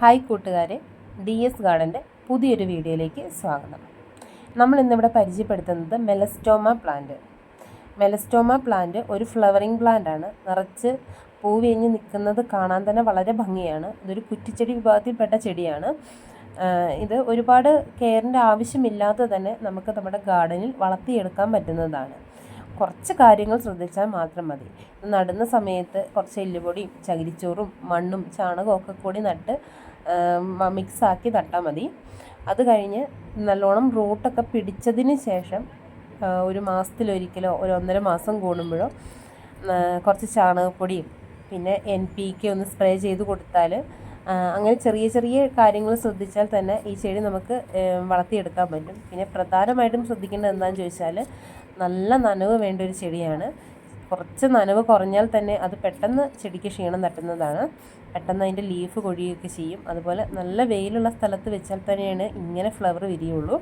Hi കൂട്ടുകാരെ D S ഗാർഡന്റെ പുതിയൊരു വീഡിയോയിലേക്ക് സ്വാഗതം. നമ്മൾ ഇന്നിവിടെ പരിചയപ്പെടുത്തുന്നത് മെലസ്റ്റോമ പ്ലാന്റ്. മെലസ്റ്റോമ പ്ലാന്റ് ഒരു ഫ്ലവറിംഗ് പ്ലാന്റ് ആണ്. നിറച്ച് പൂ നിൽക്കുന്നത് കാണാൻ തന്നെ വളരെ ഭംഗിയാണ്. ഇതൊരു കുറ്റിച്ചെടി വിഭാഗത്തിൽപ്പെട്ട ചെടിയാണ്. ഇത് ഒരുപാട് കെയറിന്റെ ആവശ്യമില്ലാതെ തന്നെ നമുക്ക് നമ്മുടെ ഗാർഡനിൽ വളർത്തിയെടുക്കാൻ പറ്റുന്നതാണ്. കുറച്ച് കാര്യങ്ങൾ ശ്രദ്ധിച്ചാൽ മാത്രം മതി. നടുന്ന സമയത്ത് കുറച്ച് എല്ലുപൊടിയും ചകിരിച്ചോറും മണ്ണും ചാണകവും ഒക്കെ കൂടി നട്ട് മിക്സാക്കി നട്ടാൽ മതി. അത് കഴിഞ്ഞ് നല്ലോണം റൂട്ടൊക്കെ പിടിച്ചതിന് ശേഷം ഒരു മാസത്തിലൊരിക്കലോ ഒരു ഒന്നര മാസം കൂടുമ്പോഴോ കുറച്ച് ചാണകപ്പൊടിയും പിന്നെ എൻ പി കെ ഒന്ന് സ്പ്രേ ചെയ്ത് കൊടുത്താൽ അങ്ങനെ ചെറിയ ചെറിയ കാര്യങ്ങൾ ശ്രദ്ധിച്ചാൽ തന്നെ ഈ ചെടി നമുക്ക് വളർത്തിയെടുക്കാൻ പറ്റും. പിന്നെ പ്രധാനമായിട്ടും ശ്രദ്ധിക്കേണ്ടത് എന്താണെന്ന് ചോദിച്ചാൽ നല്ല നനവ് വേണ്ട ഒരു ചെടിയാണ്. കുറച്ച് നനവ് കുറഞ്ഞാൽ തന്നെ അത് പെട്ടെന്ന് ചെടിക്ക് ക്ഷീണം തട്ടുന്നതാണ്. പെട്ടെന്ന് അതിന്റെ ലീഫ് കൊഴിയുകയൊക്കെ ചെയ്യും. അതുപോലെ നല്ല വെയിലുള്ള സ്ഥലത്ത് വെച്ചാൽ തന്നെയാണ് ഇങ്ങനെ ഫ്ലവർ വിരിയുള്ളൂ.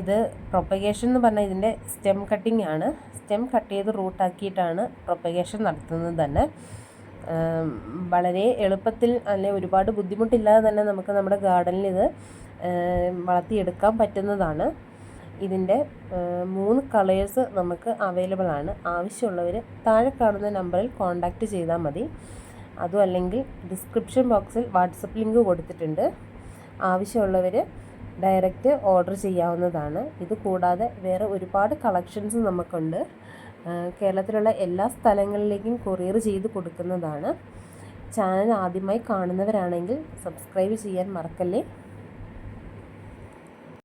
ഇത് പ്രൊപ്പഗേഷൻ എന്ന് പറഞ്ഞാൽ ഇതിന്റെ സ്റ്റെം കട്ടിംഗ് ആണ്. സ്റ്റെം കട്ട് ചെയ്ത് റൂട്ടാക്കിയിട്ടാണ് പ്രൊപ്പഗേഷൻ നടത്തുന്നത് തന്നെ. വളരെ എളുപ്പത്തിൽ അല്ലെ ഒരുപാട് ബുദ്ധിമുട്ടില്ലാതെ തന്നെ നമുക്ക് നമ്മുടെ ഗാർഡനിൽ ഇത് വളർത്തിയെടുക്കാൻ പറ്റുന്നതാണ്. ഇതിന്റെ മൂന്ന് കളേഴ്സ് നമുക്ക് അവൈലബിൾ ആണ്. ആവശ്യമുള്ളവർ താഴെ കാണുന്ന നമ്പറിൽ കോൺടാക്റ്റ് ചെയ്താൽ മതി. അതും അല്ലെങ്കിൽ ഡിസ്ക്രിപ്ഷൻ ബോക്സിൽ വാട്സപ്പ് ലിങ്ക് കൊടുത്തിട്ടുണ്ട്. ആവശ്യമുള്ളവർ ഡയറക്റ്റ് ഓർഡർ ചെയ്യാവുന്നതാണ്. ഇത് കൂടാതെ വേറെ ഒരുപാട് കളക്ഷൻസ് നമുക്കുണ്ട്. കേരളത്തിലുള്ള എല്ലാ സ്ഥലങ്ങളിലേക്കും കൊറിയർ ചെയ്ത് കൊടുക്കുന്നതാണ്. ചാനൽ ആദ്യമായി കാണുന്നവരാണെങ്കിൽ സബ്സ്ക്രൈബ് ചെയ്യാൻ മറക്കല്ലേ?